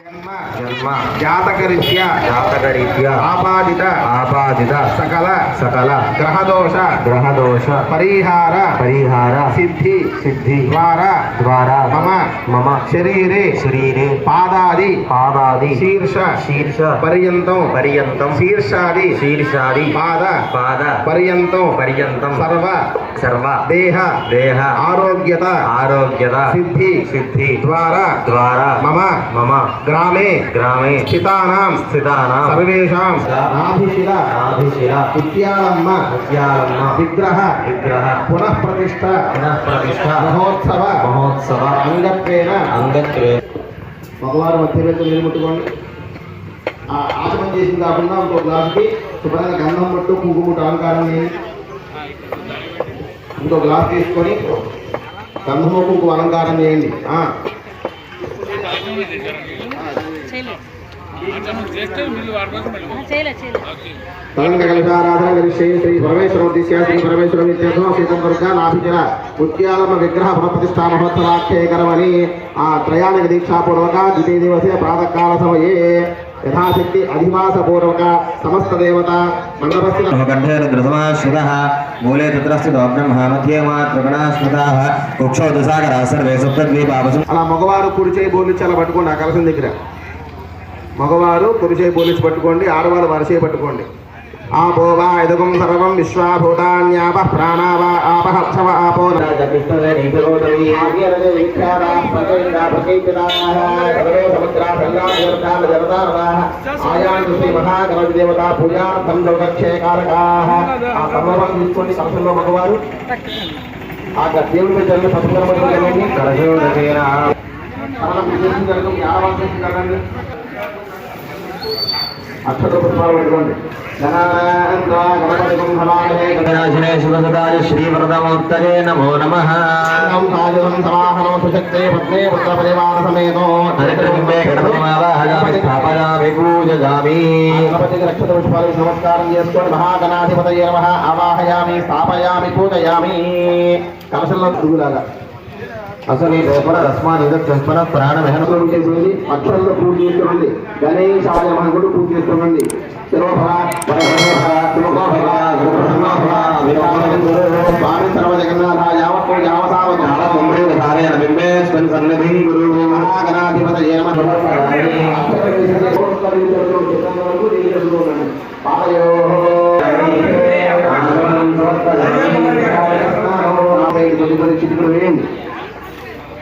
జన్మ. జన్మ జాతకరీత్యా. జాతకరీత్యా. ఆపాదిత. ఆపాదిత. సకల. సకల. గ్రహదోష. గ్రహదోష. పరిహార. పరిహార. సిద్ధి. సిద్ధి. ద్వారా. ద్వారా. మమ. మమ. శరీరే. శరీరే. పాదాది. పాదాది. శీర్ష. శీర్ష. పర్యంతం. పర్యంతం. శీర్షాది. శీర్షాది. పాద. పాద. పర్యంతం. పర్యంతం. సర్వ. సర్వ. దేహ. దేహ. ఆరోగ్యత. ఆరోగ్యత. సిద్ధి. సిద్ధి. ద్వారా. ద్వారా. మమ. మమ. గ్రామే గ్రామే స్థితానాం స్థితానాం సర్వేషాం నాభిశిల నాభిశిల ముత్యాలమ్మ ముత్యాలమ్మ విగ్రహ విగ్రహ పునః ప్రతిష్ట పునః ప్రతిష్ట మహోత్సవ మహోత్సవ అంగత్వేన అంగత్వే మగవారు మధ్యవేత నీళ్ళు ముట్టుకోండి. ఆ ఆచమనం చేసిన కాకుండా ఇంకో గ్లాసుకి శుభ్రంగా గంధం పట్టు కుంకుమ పట్టు అలంకారం చేయండి ఇంకో గ్లాస్ తీసుకొని గంధము కుంకుమ అలంకారం చేయండి. ముత్యాలమ్మ విగ్రహ పునఃప్రతిష్ఠా మహోత్సవాఖ్యేకరమని ఆ త్రయాణిక దీక్షాపూర్వక ద్వితీయ దివసే ప్రాతకాల సమయే యథాశక్తి అధివాసపూర్వక సమస్త దేవత మండపస్థిత కంఠేరుద్రసమాశ్రితः మూలే కుక్షో దుసాగరా సర్వే సప్తద్వీపావసు అలా మగవారు కుడి చేయి బోలిచ్చి అలా పట్టుకోండి ఆ కలసం దగ్గర. మగవారు కుడి చేయి బోలిచ్చి పట్టుకోండి ఆడవారు వరసే పట్టుకోండి. ఆపోవా ఇదగం సర్వం విశ్వాభూతాన్యాప ప్రాణావా ఆపహర్షవ ఆపో దేవతా పూజార్థం లోకక్షేకారకాః ఆ సమూహం తీసుకోండి సంస్థలో మగవారు ఆ దేవుడి జరుగుతున్న పసుపు పట్టుకోండి కరశోదకేన మనం జరగం జ్ఞానవంతం జరగండి అక్షర పుష్పాలు పెట్టుకోండి గణానాన్వా గణపతిం హవామహే వినాశినే శివసదాయ శ్రీవరదమోత్తరే నమో నమః. సమాహనం సుశక్తే పద్మే పుత్రపరివార సమేతో హరికృష్ణే గణపతిమావాహయామి స్థాపయామి పూజయామి. గణపతికి నక్షత్ర పుష్పాలకు నమస్కారం చేసుకోండి మహాగణాధిపతయ నమః. ఆవాహయామి స్థాపయామి పూజయామి. కలశంలో తిరుగులాగా. అసలు ఈ లోపల రస్మాన్ ఇదస్మర ప్రాణమహన అక్షరం చేసేది అక్షరంలో పూజ చేసుకోండి గణేశాయ నమః కూడా పూజ చేసుకోండి శిరోభవ వరభవ శివభవ గురుభవ వినోద స్వామి సర్వ జగన్నాథ యావత్తు సన్నిధిం గురు